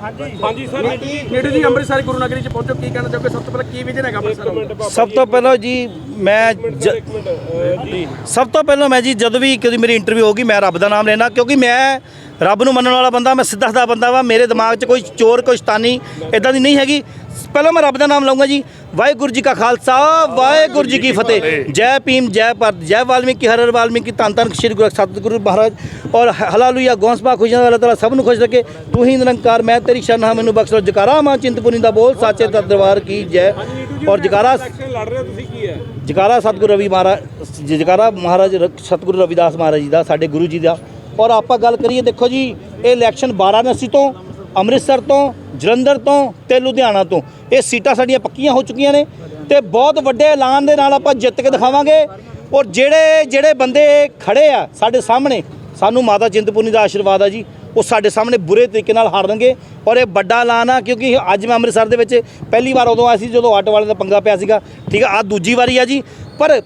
ਹਾਂਜੀ ਸਰ। ਨੀਟੂ ਜੀ ਅੰਮ੍ਰਿਤਸਰ ਗੁਰੂ ਨਗਰੀ ਚ ਪਹੁੰਚੋ ਕੀ ਕਹਿਣਾ ਚਾਹੋਗੇ? ਸਭ ਤੋਂ ਪਹਿਲਾਂ ਕੀ ਵਿਜਨ ਹੈਗਾ ਅੰਮ੍ਰਿਤਸਰ ਦਾ? ਸਭ ਤੋਂ ਪਹਿਲਾਂ ਜੀ ਮੈਂ ਸਭ ਤੋਂ ਪਹਿਲਾਂ ਮੈਂ ਜੀ ਜਦੋਂ ਵੀ ਕਦੀ ਮੇਰੀ ਇੰਟਰਵਿਊ ਹੋਗੀ ਮੈਂ ਰੱਬ ਦਾ ਨਾਮ ਲੈਣਾ ਕਿਉਂਕਿ ਮੈਂ ਰੱਬ ਨੂੰ ਮੰਨਣ ਵਾਲਾ ਬੰਦਾ ਮੈਂ ਸਿੱਧਾ ਸਿੱਧਾ ਬੰਦਾ ਵਾ ਮੇਰੇ ਦਿਮਾਗ 'ਚ ਕੋਈ ਚੋਰ ਕੋਈ ਸ਼ਤਾਨੀ ਇਦਾਂ ਦੀ ਨਹੀਂ ਹੈਗੀ। ਪਹਿਲਾਂ ਮੈਂ ਰੱਬ ਦਾ ਨਾਮ ਲਵਾਂਗਾ ਜੀ ਵਾਹਿਗੁਰੂ ਜੀ ਕਾ ਖਾਲਸਾ, ਵਾਹਿਗੁਰੂ ਜੀ ਕੀ ਫਤਿਹ। ਜੈ ਭੀਮ, ਜੈ ਭਾਰਤ, ਜੈ ਵਾਲਮੀਕੀ, ਹਰ ਹਰ ਵਾਲਮੀਕੀ, ਧੰਨ ਧੰਨ ਸ਼੍ਰੀ ਗੁਰੂ ਸਤਿਗੁਰੂ ਮਹਾਰਾਜ। ਔਰ ਹਲਾਲੂਇਆ, ਗੌਂਸਪਾ ਖੁਸ਼ੀਆਂ ਦਾ ਅੱਲਾਹ ਤਾਲਾ ਸਭ ਨੂੰ ਖੁਸ਼ ਰੱਖੇ। ਤੂੰ ਹੀ ਨਿਰੰਕਾਰ, ਮੈਂ ਤੇਰੀ ਸ਼ਰਨ ਹਾਂ ਮੈਨੂੰ ਬਖਸ਼ ਲੋ ਜਕਾਰਾ ਮਾਂ ਚਿੰਤਪੁਰਨੀ ਦਾ ਬੋਲ, ਸਾਚੇ ਦਰ ਦਰਬਾਰ ਕੀ ਜੈ। ਔਰ ਜਕਾਰਾ ਲੜ ਰਹੇ ਤੁਸੀਂ ਕੀ ਹੈ ਜਕਾਰਾ ਸਤਿਗੁਰੂ ਰਵੀ ਮਹਾਰਾਜ ਜਕਾਰਾ ਮਹਾਰਾਜ ਸਤਿਗੁਰੂ ਰਵਿਦਾਸ ਮਹਾਰਾਜ ਜੀ ਦਾ, ਸਾਡੇ ਗੁਰੂ ਜੀ ਦਾ। ਔਰ ਆਪਾਂ ਗੱਲ ਕਰੀਏ, ਦੇਖੋ ਜੀ, ਇਹ ਇਲੈਕਸ਼ਨ ਵਾਰਾਣਸੀ ਤੋਂ ਅੰਮ੍ਰਿਤਸਰ ਤੋਂ, ਜਲੰਧਰ ਤੋਂ ਤੇ ਲੁਧਿਆਣਾ ਤੋਂ। ਇਹ ਸੀਟਾਂ ਸਾਡੀਆਂ ਪੱਕੀਆਂ ਹੋ ਚੁੱਕੀਆਂ ਨੇ ਤੇ ਬਹੁਤ ਵੱਡੇ ਐਲਾਨ ਦੇ ਨਾਲ ਆਪਾਂ ਜਿੱਤ ਕੇ ਦਿਖਾਵਾਂਗੇ। ਔਰ ਜਿਹੜੇ ਜਿਹੜੇ ਬੰਦੇ ਖੜੇ ਆ ਸਾਡੇ ਸਾਹਮਣੇ, ਸਾਨੂੰ ਮਾਤਾ ਚਿੰਤਪੁਰਨੀ ਦਾ ਆਸ਼ੀਰਵਾਦ ਆ ਜੀ। ਉਹ ਸਾਡੇ ਸਾਹਮਣੇ ਬੁਰੇ ਤਰੀਕੇ ਨਾਲ ਹਾਰਨਗੇ ਔਰ ਇਹ ਵੱਡਾ ਐਲਾਨ ਆ ਕਿਉਂਕਿ ਅੱਜ ਮੈਂ ਅੰਮ੍ਰਿਤਸਰ ਦੇ ਵਿੱਚ ਪਹਿਲੀ ਵਾਰ ਉਦੋਂ ਆਇਆ ਸੀ, ਜਦੋਂ ਆਟੋ ਵਾਲੇ ਦਾ ਪੰਗਾ ਪਿਆ ਸੀਗਾ। ਠੀਕ ਆ ਆ ਦੂਜੀ ਵਾਰੀ ਆ ਜੀ। ਪਰ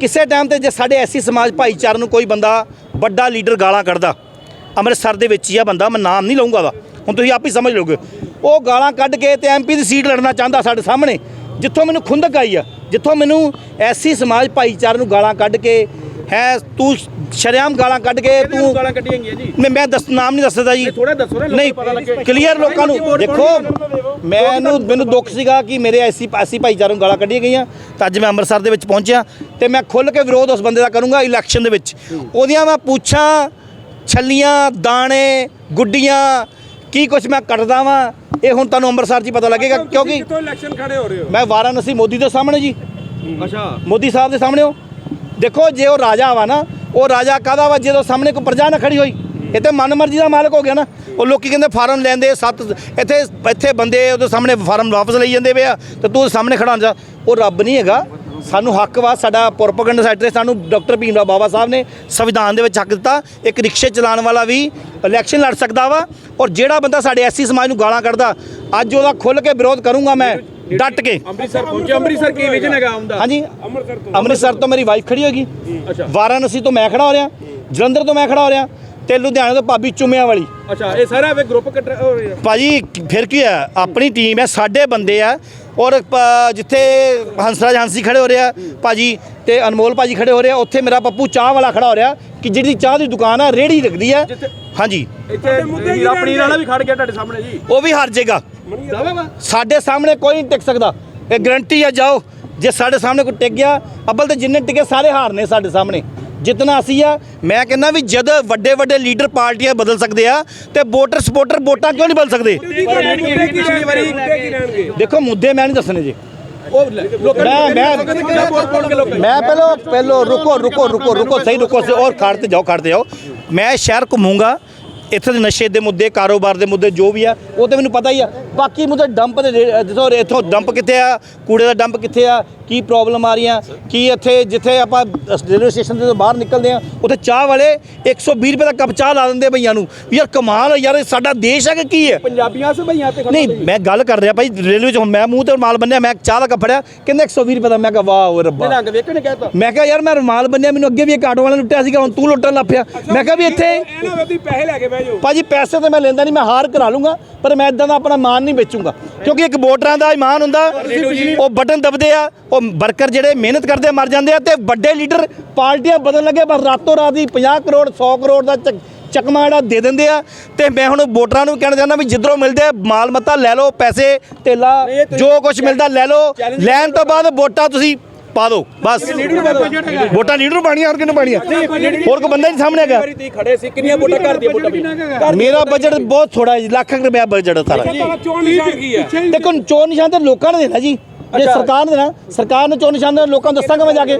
ਕਿਸੇ ਟਾਈਮ ਤੇ ਜੇ ਸਾਡੇ ਐਸੀ ਸਮਾਜ ਭਾਈਚਾਰੇ ਨੂੰ ਕੋਈ ਬੰਦਾ ਵੱਡਾ ਲੀਡਰ ਗਾਲਾਂ ਕੱਢਦਾ, ਅੰਮ੍ਰਿਤਸਰ ਦੇ ਵਿੱਚ ਹੀ ਆ ਬੰਦਾ, ਮੈਂ ਨਾਮ ਨਹੀਂ ਲਵਾਂਗਾ ਉਹਦਾ ਹੁਣ ਤੁਸੀਂ ਆਪ ਹੀ ਸਮਝ ਲਓਗੇ। ਉਹ ਗਾਲਾਂ ਕੱਢ ਕੇ ਤੇ ਐਮਪੀ ਦੀ ਸੀਟ ਲੜਨਾ ਚਾਹੁੰਦਾ ਸਾਡੇ ਸਾਹਮਣੇ। ਜਿੱਥੋਂ ਮੈਨੂੰ ਖੁੰਦਕ ਆਈ ਆ ਜਿੱਥੋਂ ਮੈਨੂੰ ਐਸੀ ਸਮਾਜ ਭਾਈਚਾਰੇ ਨੂੰ ਗਾਲਾਂ ਕੱਢ ਕੇ ਹੈ ਤੂੰ ਸ਼ਰੇਆਮ ਗਾਲਾਂ ਕੱਢ ਕੇ ਤੂੰ ਗਾਲਾਂ ਕੱਢੀਆਂ ਗਈਆਂ ਜੀ? ਮੈਂ ਮੈਂ ਦੱਸ ਨਾਮ ਨਹੀਂ ਦੱਸਦਾ ਜੀ। ਥੋੜਾ ਦੱਸੋ ਨਾ ਨਹੀਂ ਲੋਕਾਂ ਨੂੰ ਪਤਾ ਲੱਗੇ। ਕਲੀਅਰ ਲੋਕਾਂ ਨੂੰ ਦੇਖੋ ਮੈਨੂੰ ਮੈਨੂੰ ਦੁੱਖ ਸੀਗਾ ਕਿ ਮੇਰੇ ਐਸੀ ਐਸੀ ਭਾਈਚਾਰੇ ਨੂੰ ਗਾਲਾਂ ਕੱਢੀਆਂ ਗਈਆਂ। ਤਾਂ ਅੱਜ ਮੈਂ ਅੰਮ੍ਰਿਤਸਰ ਦੇ ਵਿੱਚ ਪਹੁੰਚਿਆ ਤੇ ਮੈਂ ਖੁੱਲ ਕੇ ਵਿਰੋਧ ਉਸ ਬੰਦੇ ਦਾ ਕਰੂੰਗਾ ਇਲੈਕਸ਼ਨ ਦੇ ਵਿੱਚ। ਉਹਦੀਆਂ ਮੈਂ ਪੁੱਛਾਂ ਛੱਲੀਆਂ ਦਾਣੇ ਗੁੱਡੀਆਂ ਕੀ ਕੁਝ ਮੈਂ ਕੱਢਦਾ ਵਾਂ? ਇਹ ਹੁਣ ਤੁਹਾਨੂੰ ਅੰਮ੍ਰਿਤਸਰ 'ਚ ਹੀ ਪਤਾ ਲੱਗੇਗਾ ਕਿਉਂਕਿ ਕਿੱਥੋਂ ਇਲੈਕਸ਼ਨ ਖੜੇ ਹੋ ਰਹੇ ਹੋ? ਮੈਂ ਵਾਰਾਣਸੀ ਮੋਦੀ ਦੇ ਸਾਹਮਣੇ ਜੀ। ਅੱਛਾ। ਮੋਦੀ ਸਾਹਿਬ ਦੇ ਸਾਹਮਣੇ ਹੋ। ਦੇਖੋ ਜੇ ਉਹ ਰਾਜਾ ਵਾ ਨਾ ਉਹ ਰਾਜਾ ਕਾਹਦਾ ਵਾ? ਜਦੋਂ ਸਾਹਮਣੇ ਕੋਈ ਪ੍ਰਜਾ ਨਾ ਖੜੀ ਹੋਈ ਇਹ ਤੇ ਮਨਮਰਜ਼ੀ ਦਾ ਮਾਲਕ ਹੋ ਗਿਆ ਨਾ। ਉਹ ਲੋਕੀ ਕਹਿੰਦੇ ਫਾਰਮ ਲੈਂਦੇ ਸੱਤ ਇੱਥੇ ਇੱਥੇ ਬੰਦੇ ਉਹਦੇ ਸਾਹਮਣੇ ਫਾਰਮ ਵਾਪਸ ਲਈ ਜਾਂਦੇ ਵੇ ਆ ਤੇ ਤੂੰ ਸਾਹਮਣੇ ਖੜਾ ਜਾ। ਉਹ ਰੱਬ ਨਹੀਂ ਹੈਗਾ। ਸਾਨੂੰ ਹੱਕ ਵਾ ਸਾਡਾ ਪ੍ਰੋਪਗੈਂਡਾ ਤੇ ਸਾਨੂੰ ਡਾਕਟਰ ਭੀਮ ਰਾਓ ਬਾਬਾ ਸਾਹਿਬ ਨੇ ਸੰਵਿਧਾਨ ਦੇ ਵਿੱਚ ਹੱਕ ਦਿੱਤਾ। ਇੱਕ ਰਿਕਸ਼ੇ ਚਲਾਉਣ ਵਾਲਾ ਵੀ ਇਲੈਕਸ਼ਨ ਲੜ ਸਕਦਾ ਵਾ ਔਰ ਜਿਹੜਾ ਬੰਦਾ ਸਾਡੇ ਐਸੀ ਸਮਾਜ ਨੂੰ ਗਾਲਾਂ ਕੱਢਦਾ ਅੱਜ ਉਹਦਾ ਖੁੱਲ ਕੇ ਵਿਰੋਧ ਕਰੂੰਗਾ ਮੈਂ ਡਟ ਕੇ। ਅੰਮ੍ਰਿਤਸਰ ਪਹੁੰਚੇ ਅੰਮ੍ਰਿਤਸਰ ਕੀ ਵਿਜਨ ਹੈਗਾ ਆਉਂਦਾ ਹਾਂਜੀ ਅੰਮ੍ਰਿਤਸਰ ਤੋਂ। ਅੰਮ੍ਰਿਤਸਰ ਤੋਂ ਮੇਰੀ ਵਾਈਫ ਖੜੀ ਹੋਗੀ ਅੱਛਾ। ਵਾਰਾਣਸੀ ਤੋਂ ਮੈਂ ਖੜਾ ਹੋ ਰਿਹਾ ਜਲੰਧਰ ਤੋਂ ਮੈਂ ਖੜਾ ਹੋ ਰਿਹਾ। ਤੇ ਲੁਧਿਆਣੇ ਤੋਂ ਭਾਬੀ ਚੁੰਮਿਆਂ ਵਾਲੀ ਅੱਛਾ ਇਹ ਸਾਰਾ ਵੇ ਗਰੁੱਪ ਕੱਟ ਹੋ ਰਿਹਾ ਭਾਜੀ ਫਿਰ ਕੀ ਹੈ ਆਪਣੀ ਟੀਮ ਹੈ ਸਾਡੇ ਬੰਦੇ ਆ। ਔਰ ਪ- ਜਿੱਥੇ ਹੰਸਰਾਜ ਹੰਸੀ ਖੜੇ ਹੋ ਰਿਹਾ ਭਾਜੀ ਤੇ ਅਨਮੋਲ ਭਾਜੀ ਖੜੇ ਹੋ ਰਿਹਾ ਉੱਥੇ ਮੇਰਾ ਪੱਪੂ ਚਾਹ ਵਾਲਾ ਖੜਾ ਹੋ ਰਿਹਾ ਕਿ ਜਿਹੜੀ ਚਾਹ ਦੀ ਦੁਕਾਨ ਆ ਰੇੜੀ ਲੱਗਦੀ ਹੈ ਹਾਂਜੀ। ਇੱਥੇ ਹੀਰਾ ਪਨੀਰ ਵਾਲਾ ਵੀ ਖੜ ਗਿਆ ਤੁਹਾਡੇ ਸਾਹਮਣੇ ਜੀ। ਉਹ ਵੀ ਹਾਰ ਜਾਏਗਾ। ਦਾਵਾ ਵਾ। ਸਾਡੇ ਸਾਹਮਣੇ ਕੋਈ ਨਹੀਂ ਟਿਕ ਸਕਦਾ। ਇਹ ਗਰੰਟੀ ਆ ਜਾਓ। ਜੇ ਸਾਡੇ ਸਾਹਮਣੇ ਕੋਈ ਟਿਕ ਗਿਆ ਅੱਬਲ ਤੇ ਜਿੰਨੇ ਟਿਕੇ ਸਾਰੇ ਹਾਰਨੇ ਸਾਡੇ ਸਾਹਮਣੇ। ਜਿੱਤਣਾ ਅਸੀਂ ਆ, ਮੈਂ ਕਹਿੰਦਾ ਵੀ ਜਦ ਵੱਡੇ ਵੱਡੇ ਲੀਡਰ ਪਾਰਟੀਆਂ ਬਦਲ ਸਕਦੇ ਆ, ਤੇ ਵੋਟਰ ਸਪੋਰਟਰ ਵੋਟਾਂ ਕਿਉਂ ਨਹੀਂ ਬਦਲ ਸਕਦੇ? ਦੇਖੋ, ਮੁੱਦੇ ਮੈਂ ਨਹੀਂ ਦੱਸਣੇ ਜੀ। ਮੈਂ ਮੈਂ ਪਹਿਲੋ ਪਹਿਲੋ ਰੁਕੋ ਰੁਕੋ ਰੁਕੋ ਰੁਕੋ, ਸਹੀ ਰੁਕੋ ਔਰ ਖੜਤੇ ਜਾਓ ਖੜਤੇ ਜਾਓ। ਮੈਂ ਸ਼ਹਿਰ ਘੁੰਮੂੰਗਾ ਇੱਥੇ ਦੇ ਨਸ਼ੇ ਦੇ ਮੁੱਦੇ ਕਾਰੋਬਾਰ ਦੇ ਮੁੱਦੇ ਜੋ ਵੀ ਆ ਉਹ ਤੇ ਮੈਨੂੰ ਪਤਾ ਹੀ ਆ। ਬਾਕੀ ਮੁੱਦੇ ਡੰਪ ਦੇ ਜਿੱਥੋਂ ਇੱਥੋਂ ਡੰਪ ਕਿੱਥੇ ਆ? ਕੂੜੇ ਦਾ ਡੰਪ ਕਿੱਥੇ ਆ? ਕੀ ਪ੍ਰੋਬਲਮ ਆ ਰਹੀਆਂ? ਕੀ ਇੱਥੇ ਜਿੱਥੇ ਆਪਾਂ ਰੇਲਵੇ ਸਟੇਸ਼ਨ ਦੇ ਬਾਹਰ ਨਿਕਲਦੇ ਆ ਉੱਥੇ ਚਾਹ ਵਾਲੇ 120 ਰੁਪਏ ਦਾ ਕੱਪ ਚਾਹ ਲਾ ਦਿੰਦੇ ਆ ਭਈਆਂ ਨੂੰ। ਯਾਰ ਕਮਾਲ ਯਾਰ ਇਹ ਸਾਡਾ ਦੇਸ਼ ਹੈ ਕਿ ਕੀ ਹੈ ਪੰਜਾਬੀਆਂ ਸੇ ਭਈਆਂ ਤੇ ਨਹੀਂ ਮੈਂ ਗੱਲ ਕਰ ਰਿਹਾ ਭਾਈ ਰੇਲਵੇ ਚ ਮੈਂ ਮੂੰਹ ਤੇ ਰੁਮਾਲ ਬੰਨਿਆ ਮੈਂ ਚਾਹ ਦਾ ਕੱਪ ਫੜਿਆ ਕਹਿੰਦੇ 120 ਰੁਪਏ ਦਾ ਮੈਂ ਕਿਹਾ ਵਾਹ ਰੱਬਾ। ਰੰਗ ਵੇਖਣ ਕਹਿਤਾ ਮੈਂ ਕਿਹਾ ਯਾਰ ਮੈਂ ਰੁਮਾਲ ਬੰਨਿਆ ਮੈਨੂੰ ਅੱਗੇ ਵੀ ਇੱਕ ਆਟੋ ਵਾਲਾ ਲੁੱਟਿਆ ਸੀਗਾ ਹੁਣ ਤੂੰ ਲੁੱਟਣ ਲੱਗ ਪਿਆ। ਮੈਂ ਕਿਹਾ ਵੀ ਇੱਥੇ ਇਹ ਨਾ ਵੇ ਤੁਸੀਂ ਪੈਸੇ ਲੈ ਕੇ ਜਾਓ ਭਾਜੀ ਪੈਸੇ ਤਾਂ ਮੈਂ ਲੈਂਦਾ ਨਹੀਂ ਮੈਂ ਹਾਰ ਕਰਾ ਲੂੰਗਾ ਪਰ ਮੈਂ ਇਦਾਂ ਦਾ ਆਪਣਾ ਮਾਨ ਨਹੀਂ ਵੇਚੂੰਗਾ। ਕਿਉਂਕਿ ਇੱਕ ਵੋਟਰਾਂ ਦਾ ਇਮਾਨ ਹੁੰਦਾ ਉਹ ਬਟਨ ਦਬਦੇ ਆ ਉਹ ਵਰਕਰ ਜਿਹੜੇ ਮਿਹਨਤ ਕਰਦੇ ਮਰ ਜਾਂਦੇ ਆ ਤੇ ਵੱਡੇ ਲੀਡਰ ਪਾਰਟੀਆਂ ਬਦਲਣ ਲੱਗੇ ਬਸ ਰਾਤੋਂ ਰਾਤ ਹੀ 50 ਕਰੋੜ 100 ਕਰੋੜ ਦਾ ਚੱਕ- ਚਕਮਾ ਜਿਹੜਾ ਦੇ ਦਿੰਦੇ ਆ। ਤੇ ਮੈਂ ਹੁਣ ਵੋਟਰਾਂ ਨੂੰ ਕਹਿਣਾ ਚਾਹੁੰਦਾ ਵੀ ਜਿੱਧਰੋਂ ਮਿਲਦੇ ਆ, ਮਾਲ ਮੱਤਾ ਲੈ ਲਓ ਪੈਸੇ ਧੇਲਾ ਜੋ ਕੁਝ ਮਿਲਦਾ ਲੈ ਲਓ। ਲੈਣ ਤੋਂ ਬਾਅਦ ਵੋਟਾਂ ਤੁਸੀਂ ਪਾ ਦਿਓ ਬਸ। ਵੋਟਾਂ ਲੀਡਰ ਨੂੰ ਪਾਣੀਆਂ ਹੋਰ ਕਿਹਨੂੰ ਪਾਣੀਆਂ ਹੋਰ ਕੋਈ ਬੰਦਾ ਨਹੀਂ ਸਾਹਮਣੇ ਹੈਗਾ। ਵਾਰੀ ਤੁਸੀਂ ਖੜੇ ਸੀ ਕਿੰਨੀਆਂ ਵੋਟਾਂ ਘਰ ਦੀਆਂ ਵੋਟਾਂ ਪਈਆਂ? ਮੇਰਾ ਬਜਟ ਬਹੁਤ ਥੋੜਾ ਹੈ ਲੱਖ ਕੁ ਰੁਪਇਆ ਬਜਟ ਸਾਰਾ। ਚੋਣ ਨਿਸ਼ਾਨ ਕੀ ਹੈ? ਦੇਖੋ। ਚੋਣ ਨਿਸ਼ਾਨ ਤੇ ਲੋਕਾਂ ਨੇ ਦੇਣਾ ਜੀ। ਜੇ ਸਰਕਾਰ ਨੇ ਦੇਣਾ ਸਰਕਾਰ ਨੇ ਚੋਣ ਨਿਸ਼ਾਨ ਲੋਕਾਂ ਨੂੰ ਦੱਸਾਂਗਾ ਮੈਂ ਜਾ ਕੇ।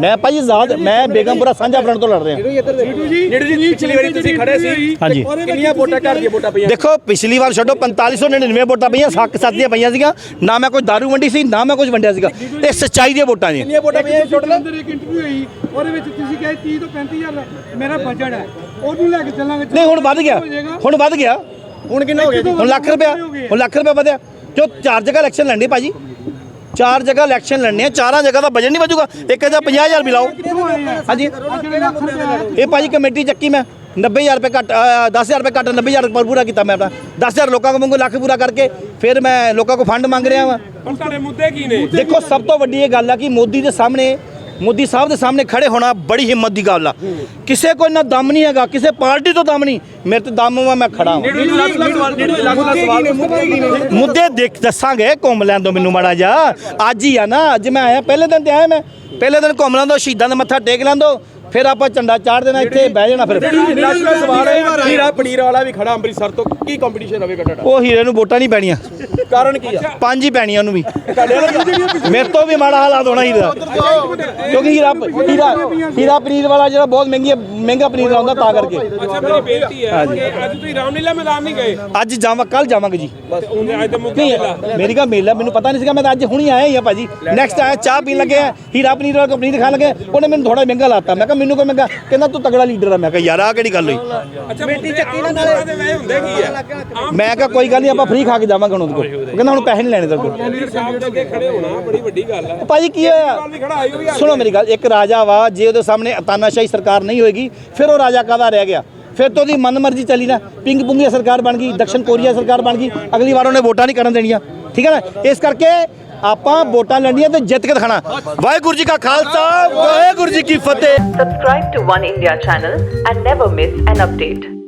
ਮੈਂ ਭਾਈ ਆਜ਼ਾਦ ਮੈਂ ਬੇਗਮਪੁਰਾ ਸਾਂਝਾ ਫਰੰਟ ਤੋਂ ਲੜ ਰਿਹਾ। ਨੀਟੂ ਜੀ ਪਿਛਲੀ ਵਾਰੀ ਤੁਸੀਂ ਖੜੇ ਸੀ। ਹਾਂਜੀ। ਕਿੰਨੀਆਂ ਵੋਟਾਂ ਘਰ ਦੀਆਂ ਵੋਟਾਂ ਪਈਆਂ? ਦੇਖੋ ਪਿਛਲੀ ਵਾਰ ਛੱਡੋ 4599 ਵੋਟਾਂ ਪਈਆਂ ਸੱਕ ਸੱਤ ਦੀਆਂ ਪਈਆਂ ਸੀਗੀਆਂ। ਨਾ ਮੈਂ ਕੋਈ ਦਾਰੂ ਵੰਡੀ ਸੀ ਨਾ ਮੈਂ ਕੁਝ ਵੰਡਿਆ ਸੀਗਾ। ਇਹ ਸੱਚਾਈ ਦੀਆਂ ਵੋਟਾਂ ਨੇ। ਕਿੰਨੀਆਂ ਵੋਟਾਂ ਪਈਆਂ ਟੋਟਲ ਅੰਦਰ ਇੱਕ ਇੰਟਰਵਿਊ ਹੋਈ ਉਹਦੇ ਵਿੱਚ ਤੁਸੀਂ ਕਹੇ 30 ਤੋਂ 35000 ਮੇਰਾ ਬਜਟ ਹੈ। ਉਹਨੂੰ ਲੈ ਕੇ ਚੱਲਾਂਗੇ ਨਹੀਂ ਹੁਣ ਵੱਧ ਗਿਆ। ਹੁਣ ਵੱਧ ਗਿਆ। ਹੁਣ ਕਿੰਨਾ ਹੋ ਗਿਆ ਜੀ? ਹੁਣ ਲੱਖ ਰੁਪਇਆ ਹੁਣ ਲੱਖ ਰੁਪਇਆ ਵਧਿਆ। ਜੋ ਚਾਰ ਜਗ੍ਹਾ ਇਲੈਕਸ਼ਨ ਲੜਨੀ ਭਾਜੀ। ਚਾਰ ਜਗ੍ਹਾ ਇਲੈਕਸ਼ਨ ਲੜਨੇ ਆ ਚਾਰਾਂ ਜਗ੍ਹਾ ਦਾ ਬਜਟ ਨਹੀਂ ਵਧੂਗਾ ਇੱਕ ਇਹਦਾ 50000 ਮਿਲਾਓ ਹਾਂਜੀ। ਇਹ ਭਾਜੀ ਕਮੇਟੀ ਚੱਕੀ ਮੈਂ। 90000 ਰੁਪਏ ਘੱਟ ਅ, 10000 ਰੁਪਏ ਘੱਟ 90000 ਰੁਪਏ ਪੂਰਾ ਕੀਤਾ ਮੈਂ ਆਪਣਾ। 10000 ਲੋਕਾਂ ਕੋਲ ਮੰਗੋ ਲੱਖ ਪੂਰਾ ਕਰਕੇ ਫਿਰ ਮੈਂ ਲੋਕਾਂ ਕੋਲ ਫੰਡ ਮੰਗ ਰਿਹਾ ਵਾਂ। ਹੁਣ ਤੁਹਾਡੇ ਮੁੱਦੇ ਕੀ ਨੇ? ਦੇਖੋ ਸਭ ਤੋਂ ਵੱਡੀ ਇਹ ਗੱਲ ਆ ਕਿ ਮੋਦੀ ਦੇ ਸਾਹਮਣੇ ਮੋਦੀ ਸਾਹਿਬ ਦੇ ਸਾਹਮਣੇ ਖੜੇ ਹੋਣਾ ਬੜੀ ਹਿੰਮਤ ਦੀ ਗੱਲ ਆ। ਕਿਸੇ ਕੋਈ ਨਾ ਦਮ ਨਹੀਂ ਹੈਗਾ ਕਿਸੇ ਪਾਰਟੀ ਤੋਂ ਦਮ ਨਹੀਂ। ਮੇਰੇ ਤੇ ਦਮ ਵਾ ਮੈਂ ਖੜਾ ਮੁੱਦੇ ਦੇਖ ਦੱਸਾਂਗੇ ਘੁੰਮ ਲੈਣ ਦੋ ਮੈਨੂੰ ਮਾੜਾ ਜਾ ਅੱਜ ਹੀ ਆ ਨਾ ਅੱਜ ਮੈਂ ਆਇਆ ਪਹਿਲੇ ਦਿਨ ਤੇ ਆਇਆ ਮੈਂ। ਪਹਿਲੇ ਦਿਨ ਘੁੰਮ ਲੈਂਦੋ ਸ਼ਹੀਦਾਂ ਦਾ ਮੱਥਾ ਟੇਕ ਲੈਂਦੋ ਫਿਰ ਆਪਾਂ ਝੰਡਾ ਚਾੜ ਦੇਣਾ ਇੱਥੇ ਬਹਿ ਜਾਣਾ ਫਿਰ। ਹੀਰਾ ਪਨੀਰ ਵਾਲਾ ਵੀ ਖੜਾ ਅੰਮ੍ਰਿਤਸਰ ਤੋਂ ਕੀ ਕੰਪੀਟੀਸ਼ਨ ਹੋਵੇਗਾ ਤੁਹਾਡਾ? ਉਹ ਹੀਰੇ ਨੂੰ ਵੋਟਾਂ ਨਹੀਂ ਪੈਣੀਆਂ। ਕਾਰਨ ਕੀ ਆ? ਪੰਜ ਹੀ ਪੈਣੀਆਂ ਉਹਨੂੰ ਵੀ। ਮੇਰੇ ਤੋਂ ਵੀ ਮਾੜਾ ਹਾਲਾਤ ਹੋਣਾ ਹੀਰਾ ਕਿਉਂਕਿ ਹੀਰਾ ਹੀਰਾ ਹੀਰਾ ਪਨੀਰ ਵਾਲਾ ਜਿਹੜਾ ਬਹੁਤ ਮਹਿੰਗੀ ਮਹਿੰਗਾ ਪਨੀਰ ਆਉਂਦਾ ਤਾਂ ਕਰਕੇ। ਅੱਛਾ ਮੇਰੀ ਬੇਨਤੀ ਹੈ ਕਿ ਅੱਜ ਤੁਸੀਂ ਰਾਮਲੀਲਾ ਮੈਦਾਨ ਨਹੀਂ ਗਏ? ਅੱਜ ਜਾਵਾਂ ਕੱਲ ਜਾਵਾਂਗੇ ਜੀ। ਬਸ ਉਹਨੇ ਅੱਜ ਦੇ ਮੇਰੀ ਕਾ ਮੇਲਾ ਮੈਨੂੰ ਪਤਾ ਨਹੀਂ ਸੀਗਾ ਮੈਂ ਤਾਂ ਅੱਜ ਹੁਣੀ ਆਇਆ ਹੀ ਆ ਭਾਜੀ। ਨੈਕਸਟ ਆਇਆ ਚਾਹ ਪੀਣ ਲੱਗੇ ਆ ਹੀਰਾ ਪਨੀਰ ਵਾਲਾ ਪਨੀਰ ਖਾਣ ਲੱਗੇ ਉਹਨੇ ਮੈਨੂੰ ਥੋੜਾ ਮਹਿੰਗਾ ਲਾਤਾ। ਮੈਂ ਕਿਹਾ ਮੈਨੂੰ ਕੋਈ ਮਹਿੰਗਾ ਕਹਿੰਦਾ ਤੂੰ ਤਗੜਾ ਲੀਡਰ ਆ। ਮੈਂ ਕਿਹਾ ਯਾਰ ਆ ਕਿਹੜੀ ਗੱਲ ਹੋਈ? ਅੱਛਾ ਬੇਟੀ ਚੱਕੀ ਨਾਲ। ਨਾਲੇ ਦੇ ਵੇ ਹੁੰਦੇ ਕੀ ਆ? ਆਮ ਮੈਂ ਕਿਹਾ ਕੋਈ ਗੱਲ ਨਹੀਂ ਆਪਾਂ ਫ੍ਰੀ ਖਾ ਕੇ ਜਾਵਾਂਗੇ ਹੁਣ ਉਹਦੇ ਕੋਲ। ਉਹ ਕਹਿੰਦਾ ਹੁਣ ਪੈਸੇ ਨਹੀਂ ਲੈਣੇ ਤੇਰੇ ਕੋਲ। ਕੈਂਡੀਡੇਟ ਸਾਹਿਬ ਦੇ ਅੱਗੇ ਖੜੇ ਹੋਣਾ ਬੜੀ ਵੱਡੀ ਗੱਲ ਹੈ ਭਾਜੀ ਕੀ ਹੋਇਆ? ਖੜਾ ਆਈ ਸੁਣੋ ਮੇਰੀ ਗੱਲ ਇੱਕ ਰਾਜਾ ਵਾ ਜੇ ਉਹਦੇ ਸਾਹਮਣੇ ਤਾਨਾਸ਼ਾਹੀ ਸਰਕਾਰ ਨਹੀਂ ਹੋਏਗੀ ਫਿਰ ਉਹ ਰਾਜਾ ਕਾਹਦਾ ਰਹਿ ਗਿਆ? ਫਿਰ ਤੋਂ ਉਹਦੀ ਮਨਮਰਜ਼ੀ ਚੱਲੀ ਨਾ। ਪਿੰਗ ਪੁੰਗੀਆ ਸਰਕਾਰ ਬਣ ਗਈ ਦਕਸ਼ਨ ਕੋਰੀਆ ਸਰਕਾਰ ਬਣ ਗਈ ਅਗਲੀ ਵਾਰ ਉਹਨੇ ਵੋਟਾਂ ਨਹੀਂ ਕਰਨ ਦੇਣੀਆਂ। ਠੀਕ ਹੈ ਨਾ? ਇਸ ਕਰਕੇ ਆਪਾਂ ਵੋਟਾਂ ਲੈਣੀਆਂ ਤੇ ਜਿੱਤ ਕੇ ਦਿਖਾਣਾ ਵਾਹਿਗੁਰੂ ਜੀ ਕਾ ਖਾਲਸਾ ਵਾਹਿਗੁਰੂ ਜੀ ਕੀ ਫਤਿਹ। Subscribe to One India channel and never miss an update.